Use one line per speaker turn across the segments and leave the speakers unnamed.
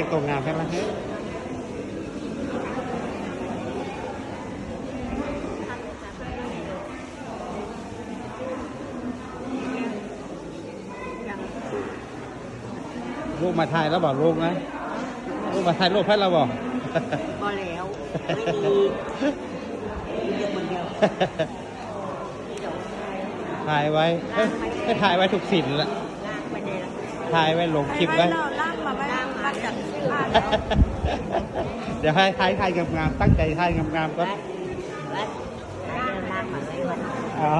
แต่งตัวงามแค่ละเฮ้ยลูกมาถ่ายแล้วบอกลูกนะลูกมาถ่ายรูปให้เราบอก
พอแล้วไม่มีมีอยู่คนเดียว
ถ่ายไว้เอ้ยไม่ถ่ายไว้ทุกสินละ
ลากไปเลยละ
ถ่ายไว้ลงคลิปไว้
เราลา
เดี๋ยวให้ถ่ายถ่ายงามๆตั้งใจถ่ายงามๆก็
และและลากมาไว้วัน
อ๋อ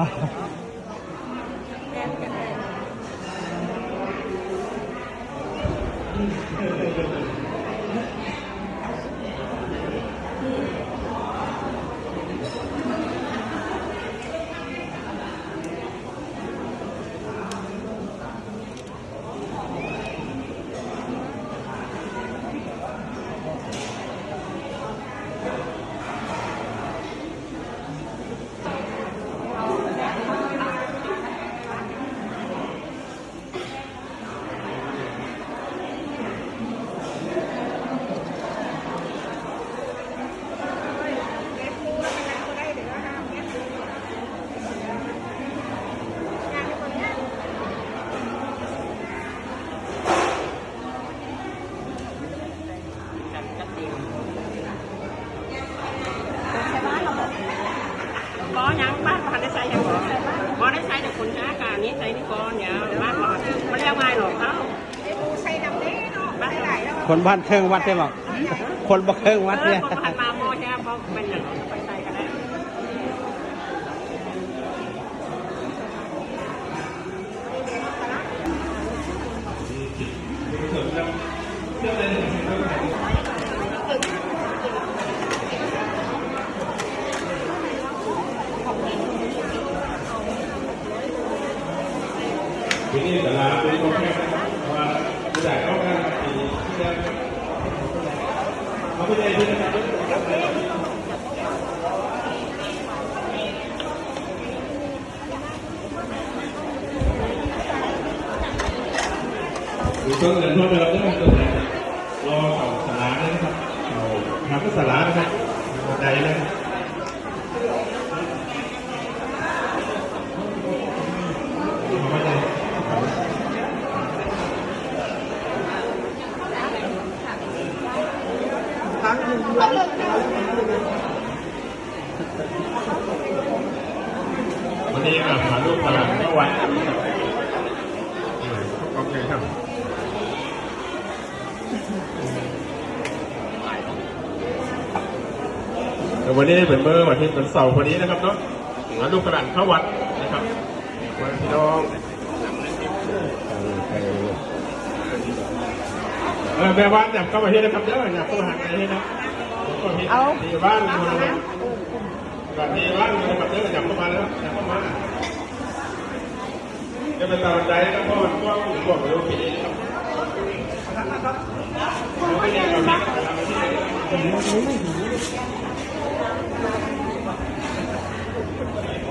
คนบ้านเทิงวัดได้บอกคนบักเทิงวัด
ờ
เนี่ย
ทีนี้แต่ละเป็นโปรแกรมว่าจะได้เข้ากันปีที่แล้เขาไม่ได้ที่นะครับดูต้นเงินต้นเดิมด้วยต้นไหนรอเสาสลานะครับเสาทำก็สลานะครับบันไดนะครับเอาไว้เลย วันนี้อะหาลูกตลาดเมื่อวันโอเคครับเดี๋ยววันนี้เป็นเบอร์วันที่เป็นเสาร์วันนี้นะครับเนาะหาลูกกระดานเข้าวัดนะครับวันพี่น้อง ออแม่บ้านอยกเข้ามาที่นะครับเด้ออยากเข้ามาหาใครที่นะเอาดีบ้านอยู่นะครับแบบดีบ้านอยู่นะครับเด้ออยากเข้ามาแล้วอยากเข้ามาจะเป็นตามใจนะเพราะมันกว้างกว่าโลกนี้นะครับเราไม่ได้เราไม่ได้เราไม่ได้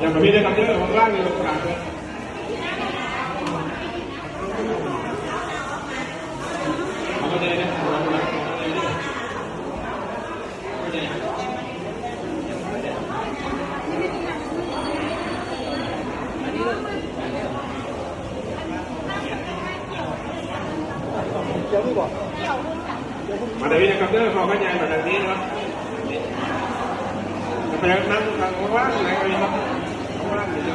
อย่างแบบนี้นะครับเยอะของร่างเลยกลางเลยเอาไปเลยนะครับเอาไปเลยเอาไปเลย มาเดี๋ยวนี้นะครับเด้อขอขยายมาทางนี้นะครับไปนั่งทางว่างไหนก็มีครับว่างอยู่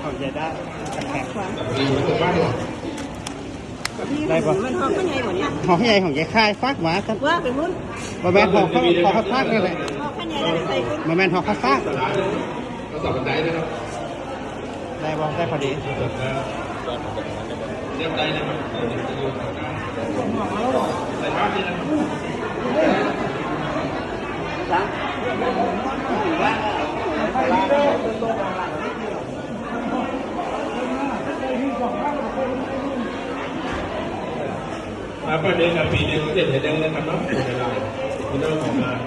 เขาจะได้แข็ง
อยู่ถึงบ้านหรอ
ได้ปะ
มันหอมก็ไงหมดเนี่ย
หอมใหญ่ของยายค่ายฟักหมากัน
ว่าเป็นหุ้น
มาแม่นหอมเขาหอมเขาฟักนี่แหละ
หอ มแมา
แมนหอมเขาฟัก
สลาก็สอบบันไดนะครับ
ได้บ่ได้พอดี
เรียบได้นะครับใส่บ้านนี่นะครับมาประเด็นกับปีเดือนเจ็ดเดือนนะครับเนาะเวลาพี่น้องของมา